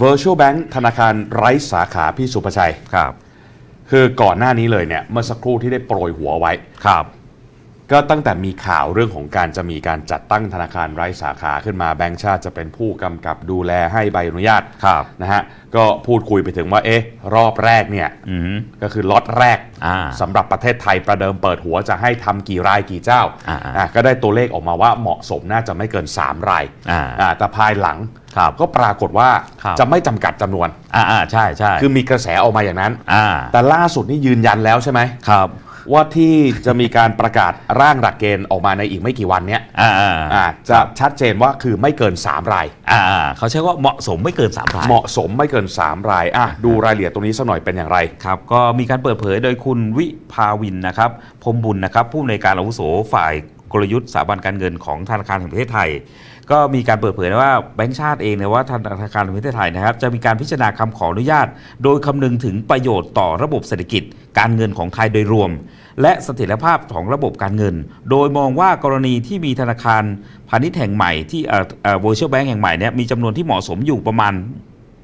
Virtual Bank ธนาคารไร้สาขาพี่สุภชัย ครับ คือก่อนหน้านี้เลยเนี่ย เมื่อสักครู่ที่ได้โปรยหัวไว้ ครับ ก็ตั้งแต่มีข่าวเรื่องของการจะมีการจัดตั้งธนาคารไร้สาขาขึ้นมาแบงก์ชาติจะเป็นผู้กำกับดูแลให้ใบอนุญาตครับนะฮะก็พูดคุยไปถึงว่าเอ๊ะรอบแรกเนี่ยอืม ก็คือล็อตแรกอ่าสำหรับประเทศไทยประเดิมเปิดหัวจะให้ทำกี่รายกี่เจ้าอ่าๆอะก็ได้ตัวเลขออกมาว่าเหมาะสมน่าจะไม่เกิน 3 รายอ่าอ่าแต่ภายหลังครับก็ปรากฏว่าครับ จะไม่จำกัดจำนวน อ่าอ่าใช่ใช่คือมีกระแสออกมาอย่างนั้น อ่าแต่ล่าสุดนี่ยืนยันแล้วใช่ไหม ครับ ว่าที่จะมีการประกาศร่างหลักเกณฑ์ออกมาในอีกไม่กี่วันเนี้ยอ่าอ่าอ่าจะชัดเจนว่าคือไม่เกิน 3 ราย อ่าอ่าเขาใช้ว่าเหมาะสมไม่เกินสามราย เหมาะสมไม่เกิน 3 รายอะดูรายละเอียดตรงนี้สักหน่อยเป็นอย่างไร ครับก็มีการเปิดเผยโดยคุณวิภาวินนะครับพรหมบุญนะครับผู้อำนวยการอาวุโสฝ่ายกลยุทธ์สถาบันการเงินของธนาคารแห่งประเทศไทย ก็มีการเปิดเผยนะว่าแบงก์ชาติเองเนี่ยว่าธนาคารแห่งประเทศไทยนะครับจะมีการพิจารณาคำขออนุญาต โดยคำนึงถึงประโยชน์ต่อระบบเศรษฐกิจ การเงินของไทยโดยรวม และเสถียรภาพของระบบการเงิน โดยมองว่ากรณีที่มีธนาคารพาณิชย์แห่งใหม่ที่เอ่อเอ่อ virtual bank แห่งใหม่เนี่ยมีจำนวนที่เหมาะสมอยู่ประมาณ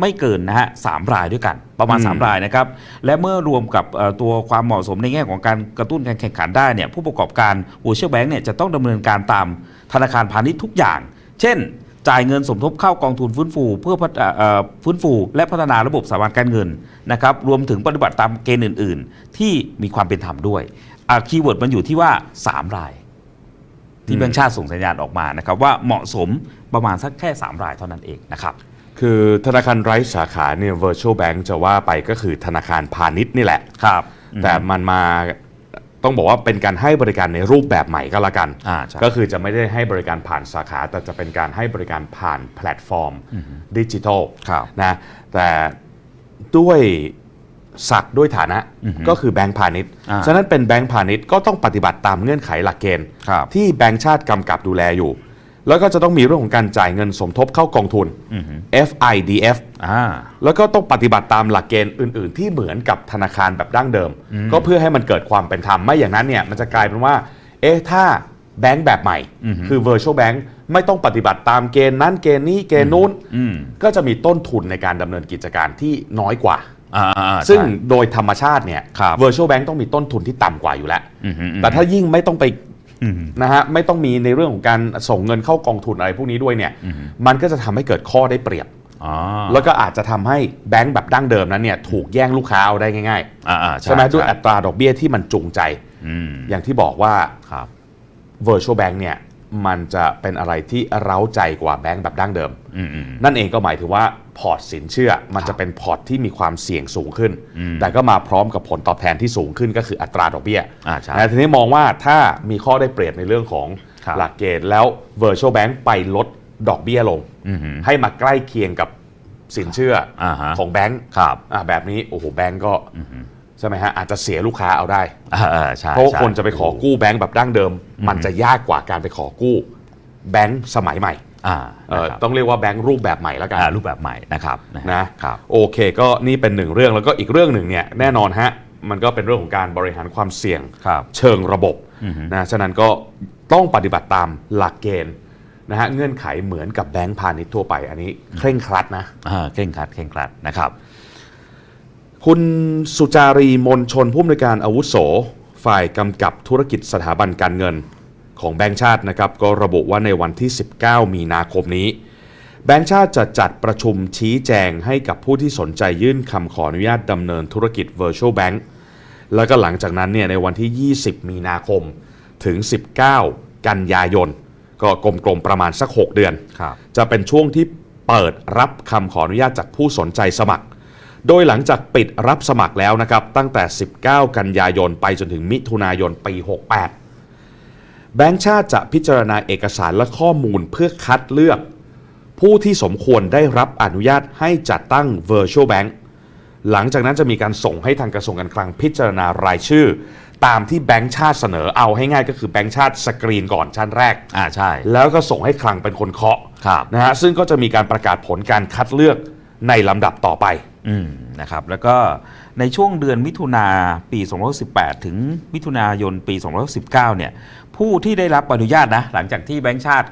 ไม่เกินนะฮะสามรายด้วยกันประมาณ อืม 3 รายนะครับ และเมื่อรวมกับเอ่อตัวความเหมาะสมในแง่ของการกระตุ้นการแข่งขันได้เนี่ยผู้ประกอบการ Virtual Bank เนี่ยจะต้องดำเนินการตามธนาคารพาณิชย์ทุกอย่าง เช่น จ่ายเงินสมทบเข้ากองทุนฟื้นฟู เพื่อพัฒเอ่อเอ่อฟื้นฟู และพัฒนาระบบสถาบันการเงินนะครับรวมถึงปฏิบัติตามเกณฑ์อื่น ๆ ที่มีความเป็นธรรมด้วยคีย์เวิร์ดมันอยู่ที่ว่า 3 ราย ที่แบงก์ชาติส่งสัญญาณออกมานะครับว่าเหมาะสมประมาณสักแค่ 3 รายเท่านั้นเองนะครับคือธนาคารไร้สาขาเนี่ย virtual bank จะว่าไปก็คือธนาคารพาณิชย์นี่แหละครับแต่มันมา ต้องบอกว่าเป็นการให้บริการในรูปแบบใหม่ก็แล้วกันอ่าใช่ก็คือจะไม่ได้ให้บริการผ่านสาขา แต่จะเป็นการให้บริการผ่านแพลตฟอร์มดิจิทัลครับนะแต่ด้วยศักดิ์ด้วยฐานะก็คือแบงก์พาณิชย์อ่าฉะนั้นเป็นแบงก์พาณิชย์ก็ต้องปฏิบัติตามเงื่อนไขหลักเกณฑ์ครับที่แบงก์ชาติกำกับดูแลอยู่ แล้วก็จะต้องมีเรื่องของการจ่ายเงินสมทบเข้ากองทุน FIDF อ่า แล้วก็ต้องปฏิบัติตามหลักเกณฑ์อื่น ๆ ที่เหมือนกับธนาคารแบบดั้งเดิม ก็เพื่อให้มันเกิดความเป็นธรรมไม่อย่างนั้นเนี่ยมันจะกลายเป็นว่า เอ๊ะถ้าแบงก์แบบใหม่ คือ virtual bank ไม่ต้องปฏิบัติตามเกณฑ์นั้นเกณฑ์นี้เกณฑ์นู้นอืมก็จะมีต้นทุนในการดำเนินกิจการที่น้อยกว่าอ่าอ่าซึ่งใช่โดยธรรมชาติเนี่ยครับ virtual bank ต้องมีต้นทุนที่ต่ำกว่าอยู่แล้วอืมอืมอืมแต่ถ้ายิ่งไม่ต้องไปอืม นะฮะไม่ต้องมีในเรื่องของการส่งเงินเข้ากองทุนอะไรพวกนี้ด้วยเนี่ยมันก็จะทำให้เกิดข้อได้เปรียบอ๋อแล้วก็อาจจะทำให้แบงก์แบบดั้งเดิมนั้นเนี่ยถูกแย่งลูกค้าเอาได้ง่ายอ่าอ่าๆใช่ไหมด้วยอัตราดอกเบี้ยที่มันจูงใจอืมอย่างที่บอกว่าครับ virtual bank เนี่ย มันจะเป็นอะไรที่เร้าใจกว่าแบงก์แบบดั้งเดิมอืมอืมนั่นเองก็หมายถึงว่าพอร์ตสินเชื่อ มันจะเป็นพอร์ตที่มีความเสี่ยงสูงขึ้นอืมแต่ก็มาพร้อมกับผลตอบแทนที่สูงขึ้นก็คืออัตราดอกเบี้ยอ่าใช่นะทีนี้มองว่าถ้ามีข้อได้เปรียบในเรื่องของครับหลักเกณฑ์แล้ว virtual bank ไปลดดอกเบี้ยลงอืมให้มาใกล้เคียงกับสินเชื่ออาฮะของแบงก์ครับอะแบบนี้โอ้โหแบงก์ก็ ใช่ไหมฮะอาจจะเสียลูกค้าเอาได้ อ่าอ่าใช่เพราะว่าใช่คนจะไปขอกู้แบงก์แบบดั้งเดิม มันจะยากกว่าการไปขอกู้แบงก์สมัยใหม่อ่าเอ่อนะครับต้องเรียกว่าแบงก์รูปแบบใหม่แล้วกัน อ่ารูปแบบใหม่นะครับนะฮะนะครับ โอเคก็นี่เป็นหนึ่งเรื่องแล้วก็อีกเรื่องหนึ่งเนี่ยแน่นอนฮะมันก็เป็นเรื่องของการบริหารความเสี่ยงครับเชิงระบบนะฉะนั้นก็ต้องปฏิบัติตามหลักเกณฑ์นะฮะเงื่อนไขเหมือนกับแบงก์พาณิชย์ทั่วไป อันนี้เคร่งครัดนะ อ่าเคร่งครัดเคร่งครัดนะครับ คุณสุจารีมนชนผู้อำนวยการอาวุโส ฝ่ายกำกับธุรกิจสถาบันการเงินของแบงก์ชาตินะครับ ก็ระบุว่าในวันที่ 19 มีนาคมนี้ แบงก์ชาติจะจัดประชุมชี้แจงให้กับผู้ที่สนใจยื่นคำขออนุญาตดำเนินธุรกิจ Virtual Bank แล้วก็หลังจากนั้นเนี่ยในวันที่ 20 มีนาคมถึง 19 กันยายน ก็กลมๆประมาณสัก 6 เดือนครับจะเป็นช่วงที่เปิดรับคำขออนุญาตจากผู้สนใจสมัคร โดยหลังจากปิดรับสมัครแล้วนะครับ ตั้งแต่ 19 กันยายนไปจนถึงมิถุนายนปี 68 แบงก์ชาติจะพิจารณาเอกสารและข้อมูลเพื่อคัดเลือก ผู้ที่สมควรได้รับอนุญาตให้จัดตั้ง Virtual Bank หลังจากนั้นจะมีการส่งให้ทางกระทรวงการคลังพิจารณารายชื่อ ตามที่แบงก์ชาติเสนอเอาให้ง่ายก็คือแบงก์ชาติสกรีนก่อนชั้นแรก อ่าใช่ แล้วก็ส่งให้คลังเป็นคนเคาะครับ นะฮะซึ่งก็จะมีการประกาศผลการคัดเลือกในลำดับต่อไปอืม นะครับแล้วก็ในช่วงเดือนมิถุนาปี 2018 ถึงมิถุนายนปี 2019 เนี่ยผู้ที่ได้รับอนุญาตนะหลังจากที่แบงก์ชาติ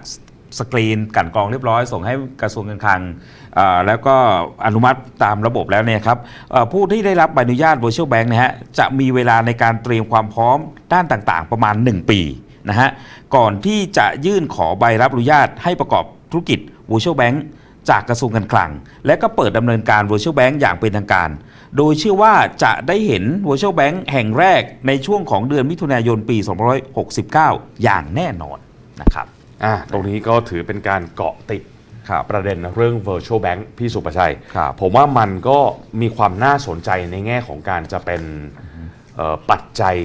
สกรีนกันกรองเรียบร้อย ส่งให้กระทรวงการคลังแล้วก็อนุมัติตามระบบแล้วเนี่ยครับผู้ที่ได้รับใบอนุญาต Virtual Bank นะฮะจะมีเวลาในการเตรียมความพร้อมด้านต่างๆ ประมาณ 1 ปีนะฮะก่อนที่จะยื่นขอใบรับอนุญาตให้ประกอบธุรกิจ Virtual Bank จากกระทรวงการคลัง และก็เปิดดำเนินการ Virtual Bank อย่างเป็นทางการ โดยเชื่อว่าจะได้เห็น Virtual Bank แห่งแรกในช่วงของเดือนมิถุนายนปี 2569 อย่างแน่นอนนะครับอ่าตรงนี้ก็ถือเป็นการเกาะติดครับประเด็นเรื่อง virtual bank พี่สุประชัยครับผมว่ามันก็มีความน่าสนใจในแง่ของการจะเป็นเอ่อปัจจัย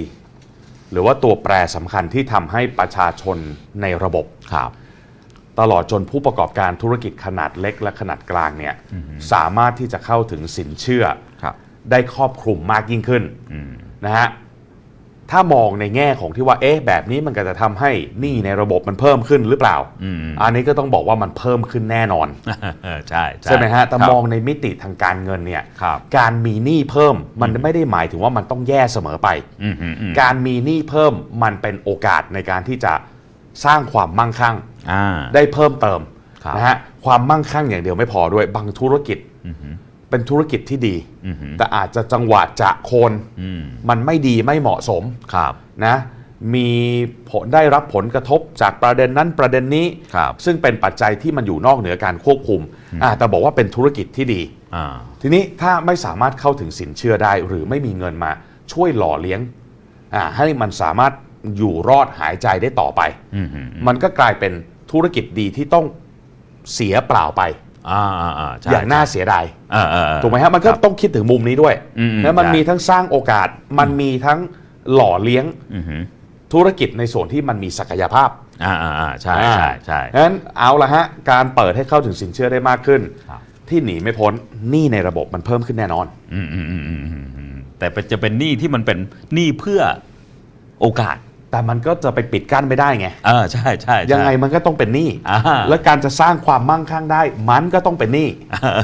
หรือว่าตัวแปรสำคัญที่ทำให้ประชาชนในระบบครับ ตลอดจนผู้ประกอบการธุรกิจขนาดเล็กและขนาดกลางเนี่ยสามารถที่จะเข้าถึงสินเชื่อครับได้ครอบคลุมมากยิ่งขึ้นอืมนะฮะถ้ามองในแง่ของที่ว่าเอ๊ะแบบนี้มันก็จะทำให้หนี้ในระบบมันเพิ่มขึ้นหรือเปล่าอืมอันนี้ก็ต้องบอกว่ามันเพิ่มขึ้นแน่นอนใช่ใช่ไหมฮะแต่ครับมองในมิติทางการเงินเนี่ยครับการมีหนี้เพิ่มมันไม่ได้หมายถึงว่ามันต้องแย่เสมอไปอืมอืมอืมการมีหนี้เพิ่มมันเป็นโอกาสในการที่จะสร้างความมั่งคั่ง อ่า ได้เพิ่มเติมครับ นะฮะความมั่งคั่งอย่างเดียวไม่พอด้วยบางธุรกิจอืมอืมเป็นธุรกิจที่ดี อืมอืมแต่อาจจะจังหวะจะโคนอืมมันไม่ดีไม่เหมาะสม ครับ นะมีผลได้รับผลกระทบจากประเด็นนั้นประเด็นนี้ ครับ ซึ่งเป็นปัจจัยที่มันอยู่นอกเหนือการควบคุมอ่าแต่บอกว่าเป็นธุรกิจที่ดี อ่า ทีนี้ถ้าไม่สามารถเข้าถึงสินเชื่อได้ หรือไม่มีเงินมาช่วยหล่อเลี้ยงอ่าให้มันสามารถอยู่รอดหายใจได้ต่อไป อืมอืมอืมมันก็กลายเป็น ธุรกิจดีที่ต้องเสียเปล่าไปอ่าอ่าอ่าใช่อย่างน่าเสียดายเออเออเออ ถูกไหมฮะมันก็ครับต้องคิดถึงมุมนี้ด้วยอืมอืมแล้วมันใช่ มีทั้งสร้างโอกาส มันมีทั้งหล่อเลี้ยงอืมอืมธุรกิจในส่วนที่มันมีศักยภาพ อ่าอ่าอ่าใช่ใช่ใช่งั้นเอาละฮะ การเปิดให้เข้าถึงสินเชื่อได้มากขึ้น ครับ ที่หนีไม่พ้นหนี้ในระบบมันเพิ่มขึ้นแน่นอน อืมอืมอืมอืมอืมอืมแต่เป็นจะเป็นหนี้ที่มันเป็นหนี้เพื่อโอกาส แต่มันก็จะไปปิดกั้นไม่ได้ไงเออใช่ใช่ใช่ยังไงมันก็ต้องเป็นหนี้อ่าและการจะสร้างความมั่งคั่งได้ มันก็ต้องเป็นหนี้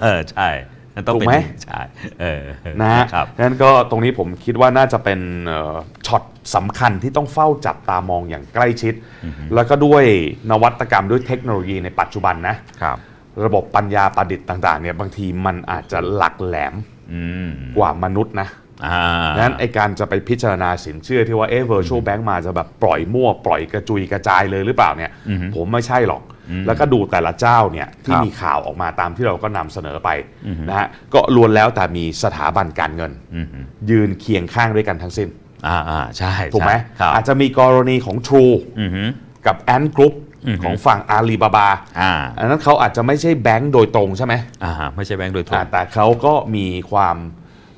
เออใช่มันต้องเป็นถูกไหมนี้ใช่เออนะฮะครับงั้นก็ตรงนี้ผมคิดว่าน่าจะเป็นเอ่อช็อตสำคัญที่ต้องเฝ้าจับตามองอย่างใกล้ชิด แล้วก็ด้วยนวัตกรรมด้วยเทคโนโลยีในปัจจุบันนะครับระบบปัญญาประดิษฐ์ต่างๆเนี่ยบางทีมันอาจจะหลักแหลมอืมกว่ามนุษย์นะ อ่านั้นไอการจะไปพิจารณาสินเชื่อที่ว่าเอ๊ะ virtual bank มาจะแบบปล่อยมั่ว ปล่อยกระจุยกระจายเลยหรือเปล่าเนี่ยอือฮึผมไม่ใช่หรอกอืมแล้วก็ดูแต่ละเจ้าเนี่ยที่ครับมีข่าวออกมาตามที่เราก็นำเสนอไปอือฮึนะฮะก็ล้วนแล้วแต่มีสถาบันการเงินอืมอืมยืนเคียงข้างด้วยกันทั้งสิ้นอ่าอ่าใช่ถูกไหมใช่ครับอาจจะมีกรณีของ True อืมอืมกับ Ant Group อือฮึของฝั่งอาลีบาบาอ่าอันนั้นเขาอาจจะไม่ใช่แบงก์โดยตรงใช่ไหมอ่าไม่ใช่แบงค์โดยตรงอ่าแต่เขาก็มีความ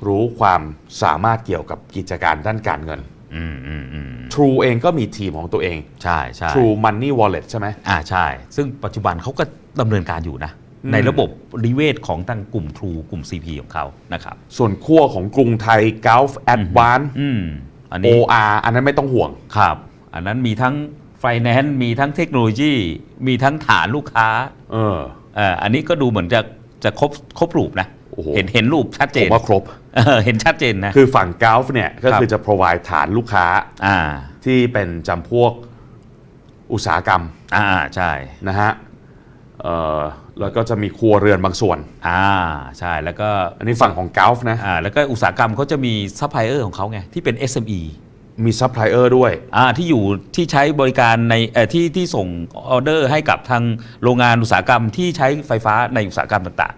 รู้ความสามารถเกี่ยวกับกิจการด้านการเงิน อืมอืมอืม True เองก็มีทีมของตัวเอง ใช่ใช่ True Money Wallet ใช่ไหม อ่าใช่ ซึ่งปัจจุบันเขาก็ดำเนินการอยู่นะ อืม ในระบบนิเวศของทางกลุ่ม True กลุ่ม CP ของเขานะครับ ส่วนขั้วของกรุงไทย Gulf Advance อืม อันนี้ OR อันนั้นไม่ต้องห่วง ครับ อันนั้นมีทั้งไฟแนนซ์มีทั้งเทคโนโลยี มีทั้งฐานลูกค้าเออ เอ่ออันนี้ก็ดูเหมือนจะจะครบครบรูปนะ โอ้โห เห็นเห็นรูปชัดเจผน มว่าครบ เออเห็นชัดเจนนะ คือฝั่ง Gulf เนี่ยก็ครับคือจะ provide ฐานลูกค้าอ่า ที่เป็นจำพวกอุตสาหกรรมอ่าใช่นะฮะเอ่อแล้วก็จะมีครัวเรือนบางส่วน อ่าใช่แล้วก็อันนี้ฝั่งของ Gulf นะ อ่าแล้วก็อุตสาหกรรมเขาจะมีซัพพลายเออร์ของเขาไง ที่เป็น SME มีซัพพลายเออร์ด้วยอ่าที่อยู่ที่ใช้บริการในเอ่อที่ที่ส่งออเดอร์ให้กับทางโรงงานอุตสาหกรรมที่ใช้ไฟฟ้าในอุตสาหกรรมต่าง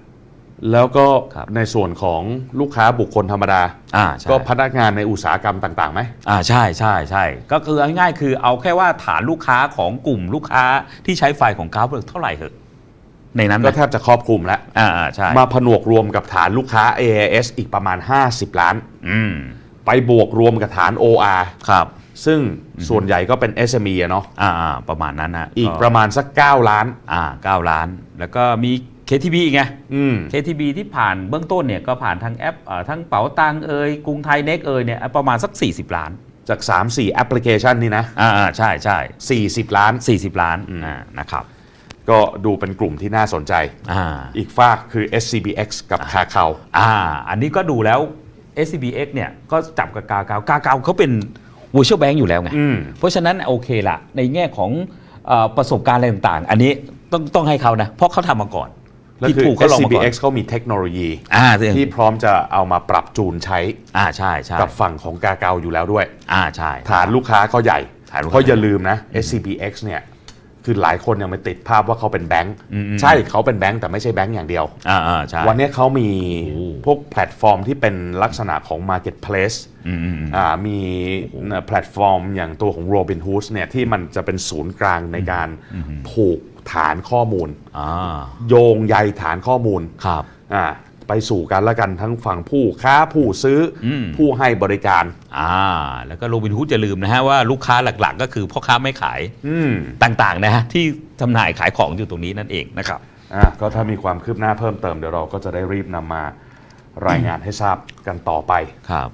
แล้วก็ครับในส่วนของลูกค้าบุคคลธรรมดาๆอ่าใช่ ก็พนักงานในอุตสาหกรรมต่างๆไหม อ่าใช่ใช่ใช่ก็คือเอาง่ายๆคือเอาแค่ว่าฐานลูกค้าของกลุ่มลูกค้าที่ใช้ไฟของกราฟเท่าไหร่เหอะในนั้นก็นะแทบจะครอบคลุมแล้ว อ่าอ่าใช่มาผนวกรวมกับฐานลูกค้า AIS อีกประมาณ 50 ล้าน อืมไปบวกรวมกับฐาน OR ครับ ซึ่งส่วนใหญ่ก็เป็น SME อะเนาะอ่าอ่าประมาณนั้นนะอีกประมาณสัก 9 ล้าน อ่าเก้าล้าน แล้วก็มี KTB อีกไง อืม KTB ที่ผ่านเบื้องต้นเนี่ยก็ผ่านทางแอปเอ่อทั้งเป๋าตังเอ่ยกรุงไทยเน็กเอ่ยเนี่ยประมาณสัก 40 ล้าน จาก 3-4 แอปพลิเคชันนี่นะ อ่าอ่าใช่ใช่40 ล้าน 40 ล้านอ่านะครับก็ดูเป็นกลุ่มที่น่าสนใจ อ่าอีกฝากคือ SCBX กับคาคาอ่า อันนี้ก็ดูแล้ว SCBX เนี่ยก็จับกับกาเกากาเกาเขาเป็น virtual bank อยู่แล้วไง อืม เพราะฉะนั้นโอเคละในแง่ของเออประสบการณ์อะไรต่างๆ อันนี้ต้องต้องให้เขานะ เพราะเขาทำมาก่อน แล้วที่คือถูกก็ลองมาก่อน SCBX เขามีเทคโนโลยีอ่าที่พร้อมจะเอามาปรับจูนใช้อ่าใช่ใช่กับฝั่งของกาเกาอยู่แล้วด้วย อ่าใช่ฐานลูกค้าเขาใหญ่ฐานลูกค้าเพราะอย่าลืมนะ SCBX เนี่ยคือหลายคนยังไม่ติดภาพว่าเขาเป็นแบงค์อืมๆใช่เขาเป็นแบงค์แต่ไม่ใช่แบงค์อย่างเดียวอ่าอ่าใช่วันนี้เขามีโอ้พวกแพลตฟอร์มที่เป็นลักษณะของ Marketplace อืมอืมอืมอ่ามีแพลตฟอร์มอย่างตัวของ Robinhood เนี่ยที่มันจะเป็นศูนย์กลางในการผูก ฐานข้อมูล อ่าโยงใยฐานข้อมูลครับ อ่าไปสู่กันและกันทั้งฝั่งผู้ค้าผู้ซื้ออม ผู้ให้บริการ อ่า แล้วก็โรบินฮูดอย่าลืมนะฮะว่าลูกค้าหลักๆ ก็คือพ่อค้าไม่ขายอืมต่างๆนะฮะที่จำหน่ายขายของอยู่ตรงนี้นั่นเองนะครับ อะก็ถ้ามีความคืบหน้าเพิ่มเติมเดี๋ยวเราก็จะได้รีบนำมารายงานให้ทราบกันต่อไป ครับ